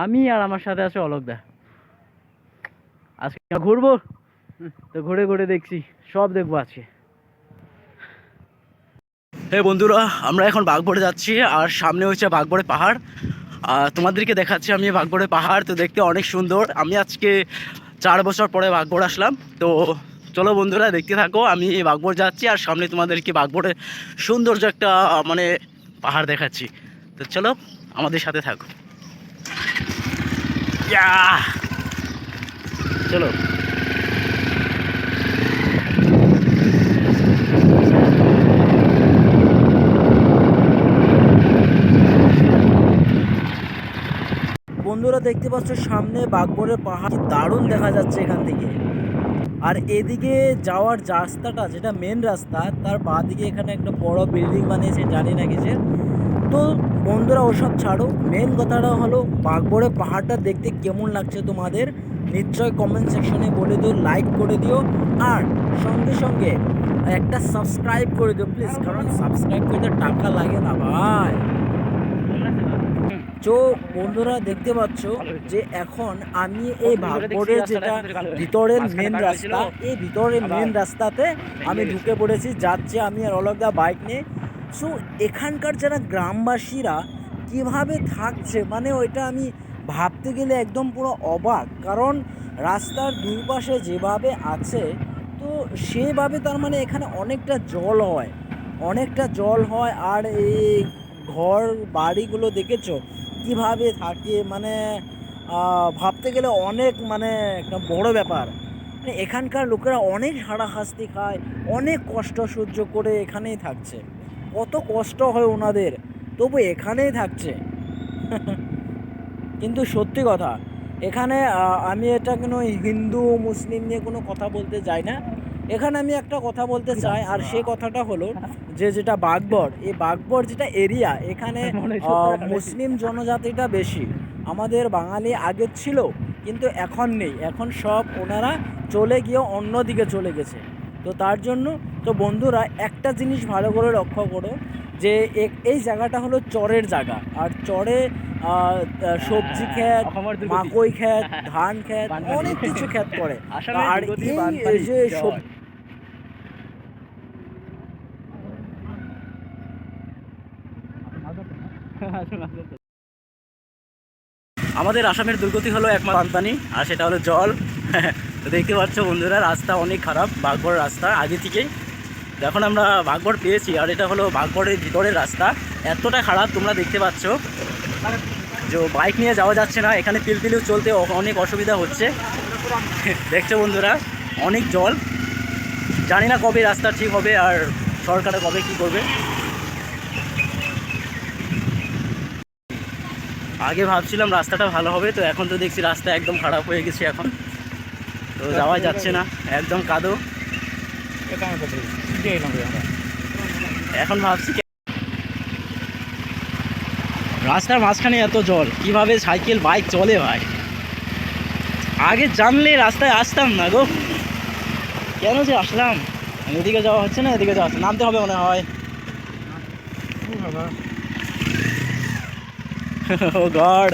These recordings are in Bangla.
আমি আর আমার সাথে আছে অলোকদা আজকে ঘুরবো? তো ঘুরে ঘুরে দেখছি, সব দেখব আজকে। হে বন্ধুরা, আমরা এখন বাঘবড়ে যাচ্ছি, আর সামনে হচ্ছে বাঘবড়ে পাহাড়। আর তোমাদেরকে দেখাচ্ছি আমি বাঘবড়ে পাহাড়, তো দেখতে অনেক সুন্দর। আমি আজকে চার বছর পরে বাঘবড় আসলাম, তো চলো বন্ধুরা, দেখতে থাকো। আমি এই বাঘবড় যাচ্ছি, আর সামনে তোমাদেরকে বাঘবড়ে সৌন্দর্য একটা মানে পাহাড় দেখাচ্ছি। তো চলো আমাদের সাথে থাকো। ইয়াহ! চলো। বন্ধুরা, দেখতে পাচ্ছ, সামনে বাগবরের পাহাড় দারুণ দেখা যাচ্ছে এখান থেকে। আর এদিকে যাওয়ার রাস্তাটা, যেটা মেন রাস্তা, তার বাঁ দিকে এখানে একটা বড় বিল্ডিং বানিয়েছে, জানি না কিসের। তো বন্ধুরা ওসব ছাড়ো। মেন কথাটা হলো বাগবরে পাহাড়টা দেখতে কেমন লাগছে তোমাদের? নিশ্চয় কমেন্ট সেকশনে বলে দিও লাইক করে দিও। আর সঙ্গে সঙ্গে একটা সাবস্ক্রাইব করে দিও প্লিজ কারণ সাবস্ক্রাইব করতে টাকা লাগে না ভাই। তো বন্ধুরা দেখতে পাচ্ছ যে এখন আমি এই ভাগবরের যেটা ভিতরের মেন রাস্তা, এই ভিতরের মেন রাস্তাতে আমি ঢুকে পড়েছি। যাচ্ছে আমি আর অলগদা বাইক নিয়ে। সো এখানকার যারা গ্রামবাসীরা কীভাবে থাকছে? মানে ওইটা আমি ভাবতে গেলে একদম পুরো অবাক। কারণ রাস্তার দুই পাশে যেভাবে আছে, তো সেভাবে তার মানে এখানে অনেকটা জল হয়। অনেকটা জল হয় আর এই ঘর বাড়িগুলো দেখেছ? কীভাবে থাকে? মানে ভাবতে গেলে অনেক মানে একটা বড় ব্যাপার। মানে এখানকার লোকেরা অনেক হারাহাস্তি খায়, অনেক কষ্ট সহ্য করে এখানেই থাকছে। কত কষ্ট হয় ওনাদের। তবু এখানেই থাকছে। কিন্তু সত্যি কথা এখানে আমি এটা কোনো হিন্দু মুসলিম নিয়ে কোনো কথা বলতে যাই না। এখানে আমি একটা কথা বলতে চাই আর সেই কথাটা হলো যে যেটা বাগবর এই বাগবর যেটা এরিয়া এখানে মুসলিম জনজাতিটা বেশি। আমাদের বাঙালি আগে ছিল কিন্তু এখন নেই। এখন সব ওনারা চলে গিয়ে অন্যদিকে চলে গেছে। তো তার জন্য তো বন্ধুরা একটা জিনিস ভালো করে লক্ষ্য করো যে এই জায়গাটা হলো চরের জায়গা। আর চরে আহ, আহ, সবজি ক্ষেত মাকই ক্ষেত ধান বানপানি। অনেক কিছু ক্ষেত করে আর এই যে আমাদের আসামের দুর্গতি হলো একমাত্র বানপানি আর সেটা হলো জল। তো দেখতে পাচ্ছ বন্ধুরা, রাস্তা অনেক খারাপ, বাঘবড় রাস্তা। আগে থেকেই এখন আমরা বাঘবড় পেয়েছি, আর এটা হলো বাঘবড়ের ভিতরের রাস্তা। এতটা খারাপ তোমরা দেখতে পাচ্ছ। যে বাইক নিয়ে যাওয়া যাচ্ছে না, এখানে পিলপিলিও চলতে অনেক অসুবিধা হচ্ছে। দেখছ বন্ধুরা, অনেক জল। জানি না কবে রাস্তা ঠিক হবে, আর সরকারে কবে কি করবে। আগে ভাবছিলাম রাস্তাটা ভালো হবে, তো এখন তো দেখছি রাস্তা একদম খারাপ হয়ে গেছে এখন। তো যাওয়া যাচ্ছে না, একদম কাদো। এখন ভাবছি রাস্তার মাঝখানে এত জল, কীভাবে সাইকেল, বাইক চলে ভাই? আগে জানলে রাস্তায় আসতাম না গো। কেন যে আসলাম? এদিকে যাওয়া হচ্ছে না, এদিকে যাওয়া হচ্ছে নামতে হবে মনে হয়। ও গড।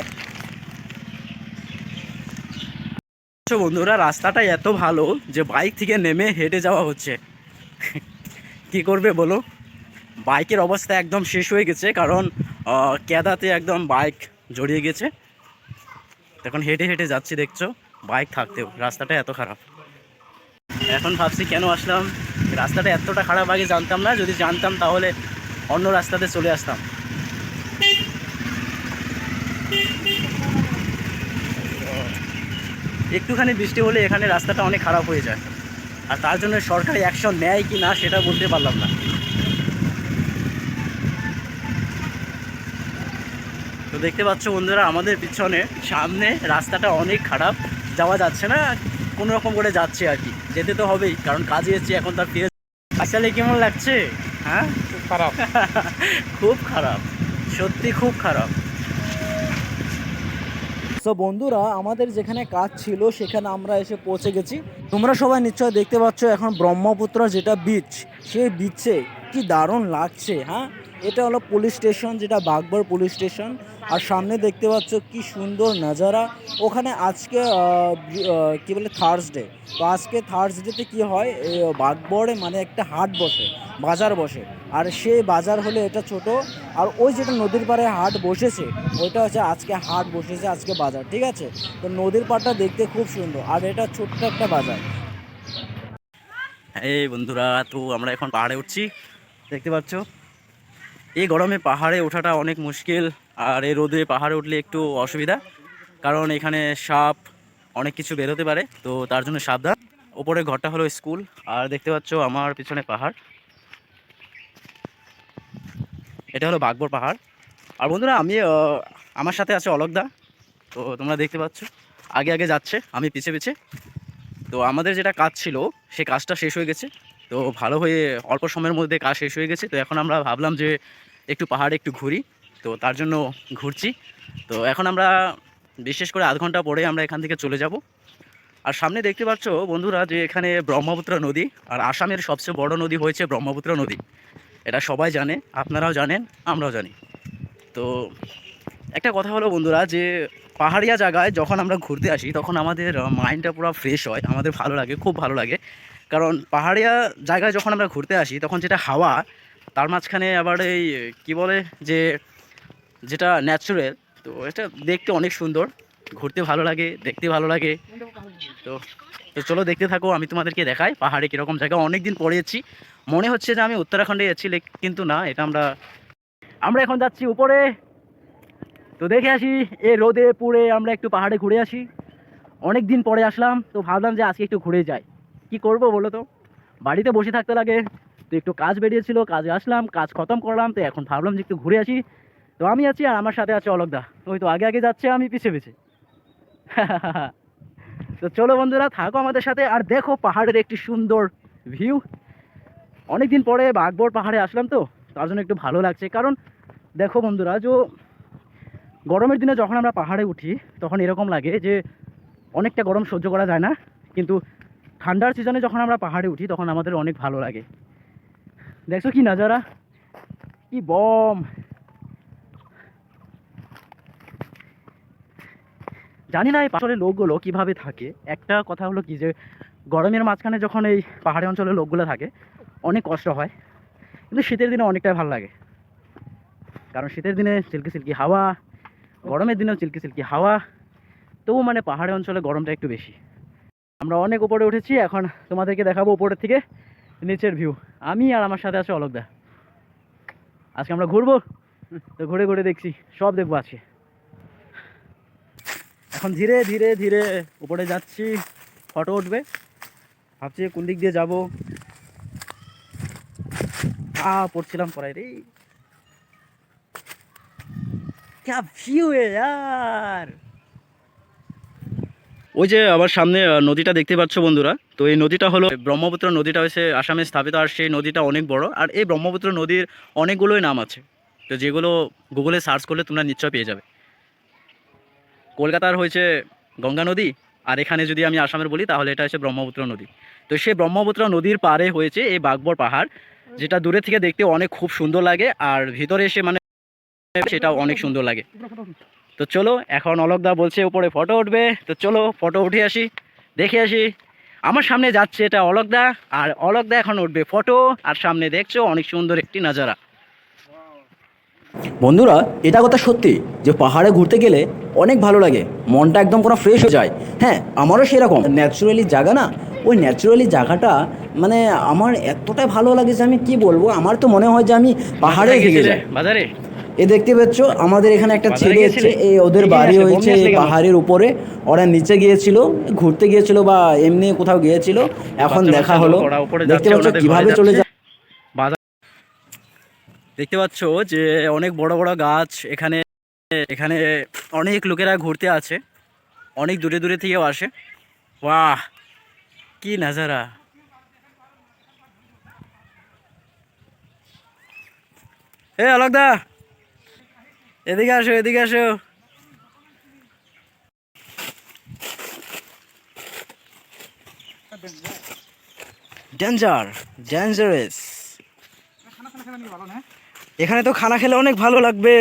বন্ধুরা, রাস্তাটা এত ভালো যে বাইক থেকে নেমে হেঁটে যাওয়া হচ্ছে। কি করবে বলো? বাইকের অবস্থা একদম শেষ হয়ে গেছে, কারণ কেদাতে একদম বাইক জড়িয়ে গেছে। এখন হেঁটে হেঁটে যাচ্ছি, দেখছ? বাইক থাকতেও, রাস্তাটা এত খারাপ। এখন ভাবছি কেন আসলাম? রাস্তাটা এতটা খারাপ আগে জানতাম না, যদি জানতাম তাহলে অন্য রাস্তাতে চলে আসতাম। একটুখানি বৃষ্টি হলে এখানে রাস্তাটা অনেক খারাপ হয়ে যায়। আর তার জন্য সরকারি অ্যাকশন নেয় কি না সেটা বলতে পারলাম না। তো দেখতে পাচ্ছ বন্ধুরা আমাদের পিছনে সামনে রাস্তাটা অনেক খারাপ। যাওয়া যাচ্ছে না কোনো রকম করে যাচ্ছে আর কি। যেতে তো হবেই কারণ কাজে এসেছি এখন তার ফিরে আসলে কেমন লাগছে? হ্যাঁ? খারাপ। খুব খারাপ সত্যি খুব খারাপ। তো বন্ধুরা, আমাদের যেখানে কাজ ছিল, সেখানে আমরা এসে পৌঁছে গেছি। তোমরা সবাই নিশ্চয় দেখতে পাচ্ছ এখন ব্রহ্মপুত্র যেটা বিচ সেই বিচে কি দারুণ লাগছে হ্যাঁ? এটা হলো পুলিশ স্টেশন যেটা বাগবর পুলিশ স্টেশন আর সামনে দেখতে পাচ্ছ কি সুন্দর নাজারা। ওখানে আজকে কি বলে থার্সডে তো আজকে থার্সডেতে কি হয়? বাগবড়ে মানে একটা হাট বসে, বাজার বসে। আর সেই বাজার হলে এটা ছোট। আর ওই যেটা নদীর পাড়ে হাট বসেছে, ওইটা হচ্ছে আজকে হাট বসেছে, আজকে বাজার, ঠিক আছে? তো নদীর পাড়টা দেখতে খুব সুন্দর। আর এটা ছোট্ট একটা বাজার। এই বন্ধুরা, তো আমরা এখন পাহাড়ে উঠছি। দেখতে পাচ্ছ? এই গরমে পাহাড়ে ওঠাটা অনেক মুশকিল। আর এই রোদে পাহাড়ে উঠলে একটু অসুবিধা, কারণ এখানে সাপ অনেক কিছু বেরোতে পারে, তো তার জন্য সাবধান। ওপরে ঘরটা হলো স্কুল, আর দেখতে পাচ্ছ আমার পিছনে পাহাড়। এটা হলো বাগবর পাহাড়। আর বন্ধুরা, আমি আমার সাথে আছে অলকদা, তো তোমরা দেখতে পাচ্ছ। আগে আগে যাচ্ছে, আমি পিছে পিছে। তো আমাদের যেটা কাজ ছিল, সে কাজটা শেষ হয়ে গেছে। তো ভালো হয়ে অল্প সময়ের মধ্যে কাজ শেষ হয়ে গেছে। তো এখন আমরা ভাবলাম যে একটু পাহাড়ে একটু ঘুরি। তো তার জন্য ঘুরছি। তো এখন আমরা বিশেষ করে আধ ঘণ্টা পরে আমরা এখান থেকে চলে যাব। আর সামনে দেখতে পাচ্ছ বন্ধুরা যে এখানে ব্রহ্মপুত্র নদী আর আসামের সবচেয়ে বড় নদী হয়েছে ব্রহ্মপুত্র নদী। এটা সবাই জানে, আপনারাও জানেন, আমরাও জানি। তো একটা কথা হলো বন্ধুরা যে পাহাড়িয়া জায়গায় যখন আমরা ঘুরতে আসি, তখন আমাদের মাইন্ডটা পুরো ফ্রেশ হয়, আমাদের ভালো লাগে, খুব ভালো লাগে। কারণ পাহাড়িয়া জায়গায় যখন আমরা ঘুরতে আসি, তখন যেটা হাওয়া, তার মাঝখানে আবার এই, কি বলে যে যেটা ন্যাচারাল তো এটা দেখতে অনেক সুন্দর। ঘুরতে ভালো লাগে, দেখতে ভালো লাগে। তো তো চলো দেখতে থাকো, আমি তোমাদেরকে দেখাই পাহাড়ে কীরকম জায়গা। অনেক দিন পরে এসেছি। মনে হচ্ছে যে আমি উত্তরাখণ্ডে যাচ্ছি কিন্তু না, এটা আমরা আমরা এখন যাচ্ছি উপরে। তো দেখে আসি এ রোদে পুড়ে আমরা একটু পাহাড়ে ঘুরে আসি। অনেক দিন পরে আসলাম, তো ভাবলাম যে আজকে একটু ঘুরে যাই। কি করব বলো তো? বাড়িতে বসে থাকতে লাগে। তো একটু কাজ বেরিয়েছিল, কাজে আসলাম, কাজ খতম করলাম, তো এখন ভাবলাম যে একটু ঘুরে আসি। তো আমি আছি আর আমার সাথে আছে অলকদা ওই তো, আগে আগে যাচ্ছে, আমি পিছে পিছে। তো চলো বন্ধুরা, থাকো আমাদের সাথে আর দেখো পাহাড়ের একটি সুন্দর ভিউ অনেক দিন পরে বাঘবর পাহাড়ে আসলাম তো, তার জন্য একটু ভালো লাগছে। কারণ দেখো বন্ধুরা, যে গরমের দিনে যখন আমরা পাহাড়ে উঠি, তখন এরকম লাগে যে অনেকটা গরম সহ্য করা যায় না। কিন্তু ঠান্ডার সিজনে যখন আমরা পাহাড়ে উঠি, তখন আমাদের অনেক ভালো লাগে। দেখছ কি নাজারা? কি বম! জানি না এই পাহাড়ের লোকগুলো কীভাবে থাকে। একটা কথা হলো কি যে, গরমের মাঝখানে যখন এই পাহাড়ি অঞ্চলের লোকগুলো থাকে, অনেক কষ্ট হয়। কিন্তু শীতের দিনে অনেকটাই ভালো লাগে। কারণ শীতের দিনে সিল্কি সিল্কি হাওয়া, গরমের দিনেও সিল্কি সিল্কি হাওয়া। তবু মানে পাহাড়ি অঞ্চলে গরমটা একটু বেশি। আমরা অনেক উপরে উঠেছি, এখন তোমাদেরকে দেখাবো উপরের থেকে নিচের ভিউ আমি আর আমার সাথে আছে অলকদা আজকে আমরা ঘুরবো? তো ঘুরে ঘুরে দেখছি, সব দেখব আজকে। এখন ধীরে ধীরে ধীরে উপরে যাচ্ছি, ফটো উঠবে। ভাবছি কোন দিক দিয়ে যাব। আ, পড়ছিলাম পরে রে। ক্যা ভিউ यार। ওই যে আবার সামনে নদীটা দেখতে পাচ্ছ বন্ধুরা। তো এই নদীটা হলো ব্রহ্মপুত্র নদীটা হয়েছে, আসামে স্থাপিত, আর সেই নদীটা অনেক বড়। আর এই ব্রহ্মপুত্র নদীর অনেকগুলোই নাম আছে। তো যেগুলো গুগলে সার্চ করলে তোমরা নিশ্চয় পেয়ে যাবে। কলকাতার হয়েছে গঙ্গা নদী আর এখানে যদি আমি আসামের বলি, তাহলে এটা হচ্ছে ব্রহ্মপুত্র নদী। তো সেই ব্রহ্মপুত্র নদীর পারে হয়েছে এই বাগবর পাহাড়, যেটা দূরে থেকে দেখতে অনেক খুব সুন্দর লাগে আর ভিতরে এসে মানে সেটাও অনেক সুন্দর লাগে। তো চলো, এখন অলকদা বলছে উপরে ফটো উঠবে। তো চলো, ফটো উঠে আসি, দেখে আসি। আমার সামনে যাচ্ছে এটা অলকদা আর অলকদা এখন উঠবে ফটো, আর সামনে দেখছ অনেক সুন্দর একটি নাজারা। বন্ধুরা এটা কথা সত্যি যে পাহাড়ে ঘুরতে গেলে অনেক ভালো লাগে মনটা একদম পুরো ফ্রেশ হয়ে যায়। হ্যাঁ আমারও সেরকম। ন্যাচারালি জায়গা না? ওই ন্যাচারালি জায়গাটা মানে আমার এতটাই ভালো লাগে যে আমি কি বলব? আমার তো মনে হয় যে আমি পাহাড়ে থেকে যাই। বাজারে? এ দেখতে পাচ্ছ আমাদের এখানে একটা ছেলে? এসছে এই ওদের বাড়ি হয়েছে কেন? পাহাড়ের উপরে। ওরা নিচে গিয়েছিল ঘুরতে গিয়েছিল বা এমনি কোথাও গিয়েছিল এখন দেখা হলো। দেখতে পাচ্ছ কীভাবে চলে যায় দেখতে পাচ্ছ যে অনেক বড় বড় গাছ, এখানে এখানে অনেক লোকেরা ঘুরতে আছে অনেক দূরে দূরে থেকেও আসে। বাহ! কি নাজারা। এ, আলোকদা! এদিকে আসো এদিকে আসো। ডেঞ্জার ডেঞ্জারাস এখানে তো খানা খেলে অনেক ভালো লাগবে।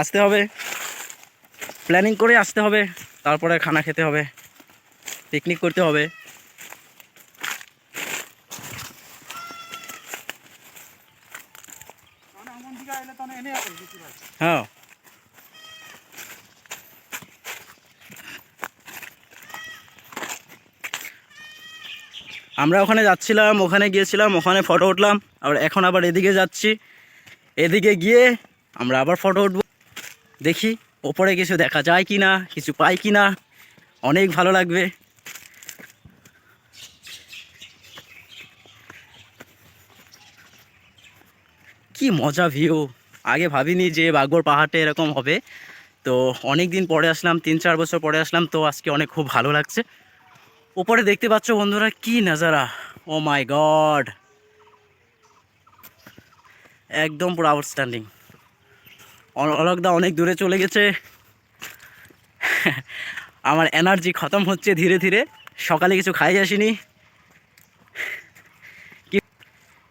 আসতে হবে। প্ল্যানিং করে আসতে হবে। তারপরে খানা খেতে হবে। পিকনিক করতে হবে হ্যাঁ আমরা ওখানে যাচ্ছিলাম, ওখানে গিয়েছিলাম, ওখানে ফটো উঠলাম আর এখন আবার এদিকে যাচ্ছি। এদিকে গিয়ে আমরা আবার ফটো উঠবো। দেখি ওপরে কিছু দেখা যায় কি না কিছু পাই কি না অনেক ভালো লাগবে। কি মজা ভিউ আগে ভাবিনি যে বাগবর পাহাড়টা এরকম হবে। তো অনেক দিন পরে আসলাম, তিন চার বছর পরে আসলাম, তো আজকে অনেক খুব ভালো লাগছে। উপরে দেখতে পাচ্ছ বন্ধুরা কি নাজারা? ও মাই গড একদম পুরো আউটস্ট্যান্ডিং অলকদা অনেক দূরে চলে গেছে। আমার এনার্জি খতম হচ্ছে ধীরে ধীরে। সকালে কিছু খাই আসিনি।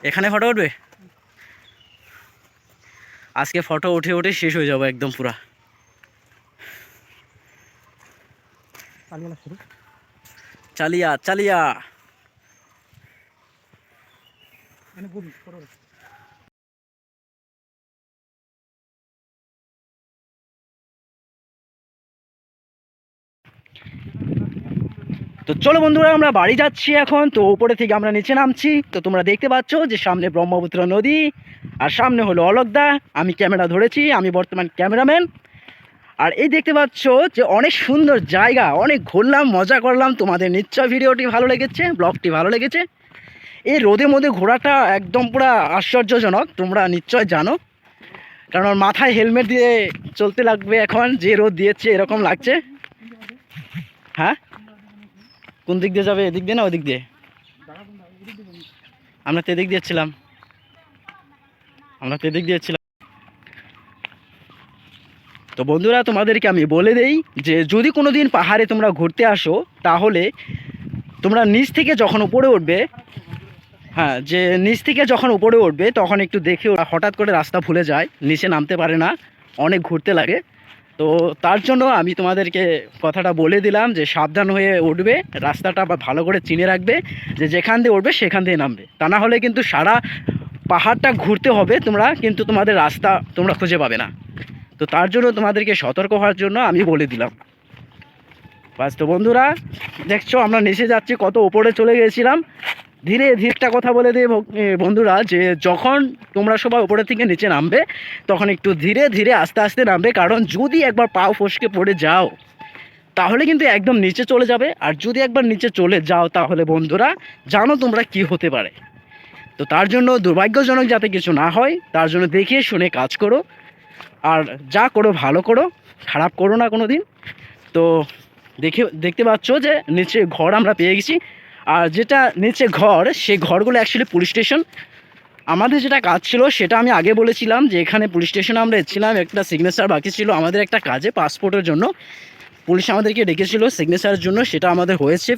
এখানে ফটো উঠবে? আজকে ফটো উঠে উঠে শেষ হয়ে যাব একদম পুরা। চালিয়া চালিয়া। তো চলো বন্ধুরা আমরা বাড়ি যাচ্ছি এখন। তো উপরে থেকে আমরা নিচে নামছি। তো তোমরা দেখতে পাচ্ছ যে সামনে ব্রহ্মপুত্র নদী আর সামনে হলো অলকদা। আমি ক্যামেরা ধরেছি আমি বর্তমান ক্যামেরাম্যান। আর এই দেখতে পাচ্ছ যে অনেক সুন্দর জায়গা, অনেক ঘুরলাম, মজা করলাম। তোমাদের নিশ্চয় ভিডিওটি ভালো লেগেছে, ব্লগটি ভালো লেগেছে। এই রোদের মধ্যে ঘোরাটা একদম পুরো আশ্চর্যজনক, তোমরা নিশ্চয় জানো। কারণ মাথায় হেলমেট দিয়ে চলতে লাগবে এখন, যে রোদ দিয়েছে এরকম লাগছে। হ্যাঁ? কোন দিক দিয়ে যাবে? এদিক দিয়ে না ওদিক দিয়ে? আমরা তো এদিক দিয়েছিলাম। আমরা তো এদিক দিয়েছিলাম। তো বন্ধুরা, তোমাদেরকে আমি বলে দেই যে, যদি কোনো দিন পাহাড়ে তোমরা ঘুরতে আসো, তাহলে তোমরা নিচ থেকে যখন উপরে উঠবে হ্যাঁ যে নিচ থেকে যখন উপরে উঠবে, তখন একটু দেখে ওরা হঠাৎ করে রাস্তা ভুলে যায়, নিচে নামতে পারে না, অনেক ঘুরতে লাগে। তো তার জন্য আমি তোমাদেরকে কথাটা বলে দিলাম যে, সাবধান হয়ে উঠবে, রাস্তাটা বা ভালো করে চিনে রাখবে, যে যেখান দিয়ে উঠবে, সেখান দিয়ে নামবে। তা না হলে কিন্তু সারা পাহাড়টা ঘুরতে হবে তোমরা, কিন্তু তোমাদের রাস্তা তোমরা খুঁজে পাবে না। তো তার জন্য তোমাদেরকে সতর্ক হওয়ার জন্য আমি বলে দিলাম। বাস তো বন্ধুরা, দেখছ আমরা নিচে যাচ্ছি, কত ওপরে চলে গেছিলাম। ধীরে ধীরটা কথা বলে দে বন্ধুরা, যে যখন তোমরা সবাই উপরে থেকে নিচে নামবে, তখন একটু ধীরে ধীরে আস্তে আস্তে নামবে, কারণ যদি একবার পাও ফসকে পড়ে যাও, তাহলে কিন্তু একদম নিচে চলে যাবে। আর যদি একবার নিচে চলে যাও, তাহলে বন্ধুরা, জানো তোমরা কি হতে পারে। তো তার জন্য দুর্ভাগ্যজনক যাতে কিছু না হয়, তার জন্য দেখিয়ে শুনে কাজ করো। আর যা করো, ভালো করো, খারাপ করো না কোনো দিন তো দেখে, দেখতে পাচ্ছ যে নিচে ঘর আমরা পেয়ে গেছি। আর যেটা নিচে ঘর, সেই ঘরগুলো অ্যাকচুয়ালি পুলিশ স্টেশন আমাদের যেটা কাজ ছিল, সেটা আমি আগে বলেছিলাম যে এখানে পুলিশ স্টেশনে আমরা এসেছিলাম, একটা সিগনেচার বাকি ছিল আমাদের একটা কাজে পাসপোর্টের জন্য। পুলিশ আমাদেরকে ডেকেছিল সিগনেচারের জন্য, সেটা আমাদের হয়েছে।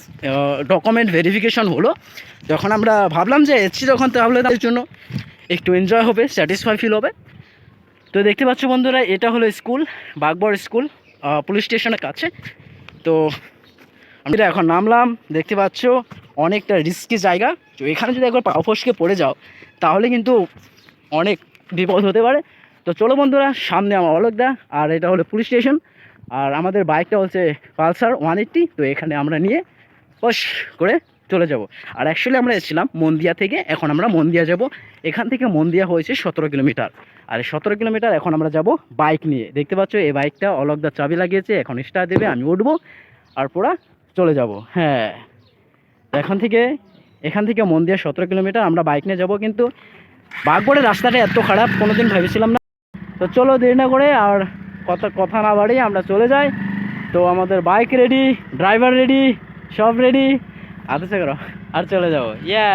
ডকুমেন্ট ভেরিফিকেশন হলো। যখন আমরা ভাবলাম যে এসছি যখন, তাহলে তাদের জন্য একটু এনজয় হবে স্যাটিসফাই ফিল হবে। তো দেখতে পাচ্ছ বন্ধুরা, এটা হলো স্কুল, বাগবর স্কুল পুলিশ স্টেশনের কাছে। তো আমরা এখন নামলাম, দেখতে পাচ্ছ অনেকটা রিস্কি জায়গা। তো এখানে যদি একবার পা ফসকে পড়ে যাও, তাহলে কিন্তু অনেক বিপদ হতে পারে। তো চলো বন্ধুরা, সামনে আমার অলোকদা, আর এটা হলো পুলিশ স্টেশন। আর আমাদের বাইকটা হচ্ছে পালসার ওয়ান এইট্টি, তো এখানে আমরা নিয়ে বস করে চলে যাব। আর অ্যাকচুয়ালি আমরা এসেছিলাম মন্দিয়া থেকে, এখন আমরা মন্দিয়া যাব। এখান থেকে মন্দিয়া হয়েছে সতেরো কিলোমিটার। আর সতেরো কিলোমিটার এখন আমরা যাব বাইক নিয়ে। দেখতে পাচ্ছ, এই বাইকটা অলকদা চাবি লাগিয়েছে, এখন স্টার্ট দেবে, আমি উঠবো আর পুরা চলে যাব। হ্যাঁ এখান থেকে এখান থেকে মন্দিয়া সতেরো কিলোমিটার আমরা বাইক নিয়ে যাব, কিন্তু বাগবড়ের রাস্তাটা এত খারাপ, কোনোদিন ভেবেছিলাম না। তো চলো দেরি না করে আর কথা কথা না বাড়িয়ে আমরা চলে যাই। তো আমাদের বাইক রেডি ড্রাইভার রেডি সব রেডি আদেশে করো, আর চলে যাব। ইয়া